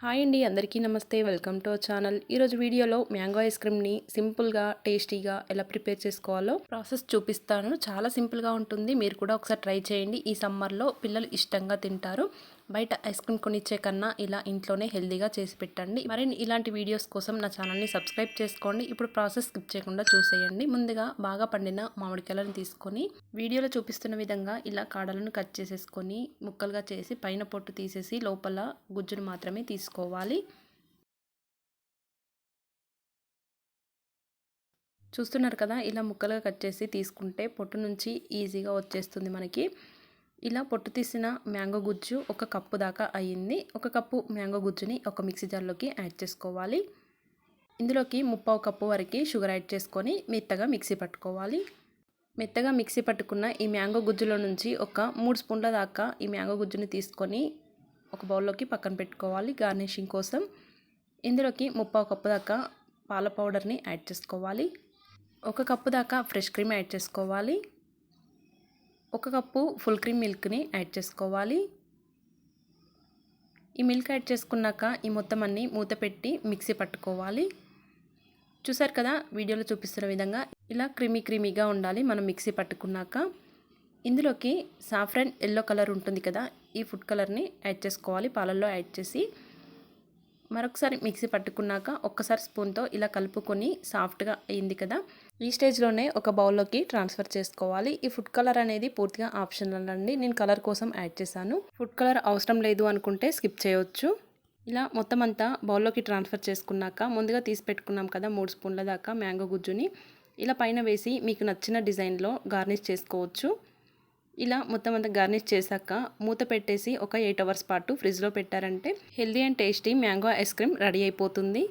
Hi అండి అందరికీ నమస్తే. Welcome to our channel. ఈరోజు వీడియోలో మ్యాంగో ఐస్ క్రీమ్ని సింపుల్గా టేస్టీగా ఎలా ప్రిపేర్ చేసుకోవాలో ప్రాసెస్ చూపిస్తాను. చాలా సింపుల్గా ఉంటుంది. మీరు కూడా ఒకసారి ట్రై చేయండి. ఈ సమ్మర్లో పిల్లలు ఇష్టంగా తింటారు. బయట ఐస్ క్రీమ్ కొనిచ్చే కన్నా ఇలా ఇంట్లోనే హెల్తీగా చేసి పెట్టండి. మరిన్ని ఇలాంటి వీడియోస్ కోసం నా ఛానల్ని సబ్స్క్రైబ్ చేసుకోండి. ఇప్పుడు ప్రాసెస్ స్కిప్ చేయకుండా చూసేయండి. ముందుగా బాగా పండిన మామిడికాయలను తీసుకొని వీడియోలో చూపిస్తున్న విధంగా ఇలా కాడలను కట్ చేసేసుకొని ముక్కలుగా చేసి పైన పొట్టు తీసేసి లోపల గుజ్జును మాత్రమే తీసుకోవాలి. చూస్తున్నారు కదా? ఇలా ముక్కలుగా కట్ చేసి తీసుకుంటే పొట్టు నుంచి ఈజీగా వచ్చేస్తుంది మనకి. ఇలా పొట్టు తీసిన మ్యాంగో గుజ్జు ఒక కప్పు దాకా అయ్యింది. ఒక కప్పు మ్యాంగో గుజ్జుని ఒక మిక్సీ జార్లోకి యాడ్ చేసుకోవాలి. ఇందులోకి ముప్పావు కప్పు వరకు షుగర్ యాడ్ చేసుకొని మెత్తగా మిక్సీ పట్టుకోవాలి. మెత్తగా మిక్సీ పట్టుకున్న ఈ మ్యాంగో గుజ్జులో నుంచి ఒక మూడు స్పూన్ల దాకా ఈ మ్యాంగో గుజ్జుని తీసుకొని ఒక బౌల్లోకి పక్కన పెట్టుకోవాలి గార్నిషింగ్ కోసం. ఇందులోకి ముప్పావు కప్పు దాకా పాల పౌడర్ని యాడ్ చేసుకోవాలి. ఒక కప్పు దాకా ఫ్రెష్ క్రీమ్ యాడ్ చేసుకోవాలి. ఒక కప్పు ఫుల్ క్రీమ్ మిల్క్ని యాడ్ చేసుకోవాలి. ఈ మిల్క్ యాడ్ చేసుకున్నాక ఈ మొత్తం అన్ని మూత పెట్టి మిక్సీ పట్టుకోవాలి. చూసారు కదా వీడియోలో చూపిస్తున్న విధంగా ఇలా క్రీమీ క్రీమీగా ఉండాలి మనం మిక్సీ పట్టుకున్నాక. ఇందులోకి సాఫ్రన్ ఎల్లో కలర్ ఉంటుంది కదా ఈ ఫుడ్ కలర్ని యాడ్ చేసుకోవాలి పాలల్లో యాడ్ చేసి. మరొకసారి మిక్సీ పట్టుకున్నాక ఒక్కసారి స్పూన్తో ఇలా కలుపుకొని సాఫ్ట్గా అయింది కదా. ఈ స్టేజ్లోనే ఒక బౌల్లోకి ట్రాన్స్ఫర్ చేసుకోవాలి. ఈ ఫుడ్ కలర్ అనేది పూర్తిగా ఆప్షనల్ అండి. నేను కలర్ కోసం యాడ్ చేశాను. ఫుడ్ కలర్ అవసరం లేదు అనుకుంటే స్కిప్ చేయవచ్చు ఇలా మొత్తం అంతా బౌల్లోకి ట్రాన్స్ఫర్ చేసుకున్నాక ముందుగా తీసి పెట్టుకున్నాం కదా మూడు స్పూన్ల దాకా మ్యాంగో గుజ్జుని. ఇలా పైన వేసి మీకు నచ్చిన డిజైన్లో గార్నిష్ చేసుకోవచ్చు. ఇలా మొత్తం అంతా గార్నిష్ చేశాక మూత పెట్టేసి ఒక ఎయిట్ అవర్స్ పాటు ఫ్రిడ్జ్లో పెట్టారంటే healthy and tasty mango ice cream ready అయిపోతుంది.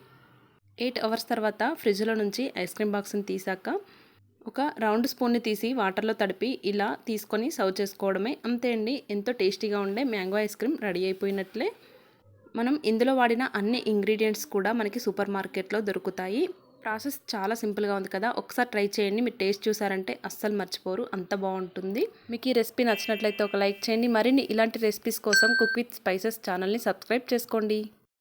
ఎయిట్ అవర్స్ తర్వాత ఫ్రిడ్జ్లో నుంచి ఐస్ క్రీమ్ బాక్స్ని తీసాక ఒక రౌండ్ స్పూన్ని తీసి వాటర్లో తడిపి ఇలా తీసుకొని సర్వ్ చేసుకోవడమే. అంతే అండి ఎంతో టేస్టీగా ఉండే మ్యాంగో ఐస్ క్రీమ్ రెడీ అయిపోయినట్లే. మనం ఇందులో వాడిన అన్ని ఇంగ్రీడియంట్స్ కూడా మనకి సూపర్ మార్కెట్లో దొరుకుతాయి. ప్రాసెస్ చాలా సింపుల్గా ఉంది కదా. ఒకసారి ట్రై చేయండి. మీరు టేస్ట్ చూసారంటే అస్సలు మర్చిపోరు. అంత బాగుంటుంది. మీకు ఈ రెసిపీ నచ్చినట్లయితే ఒక లైక్ చేయండి. మరిన్ని ఇలాంటి రెసిపీస్ కోసం కుక్ విత్ స్పైసెస్ ఛానల్ని సబ్స్క్రైబ్ చేసుకోండి.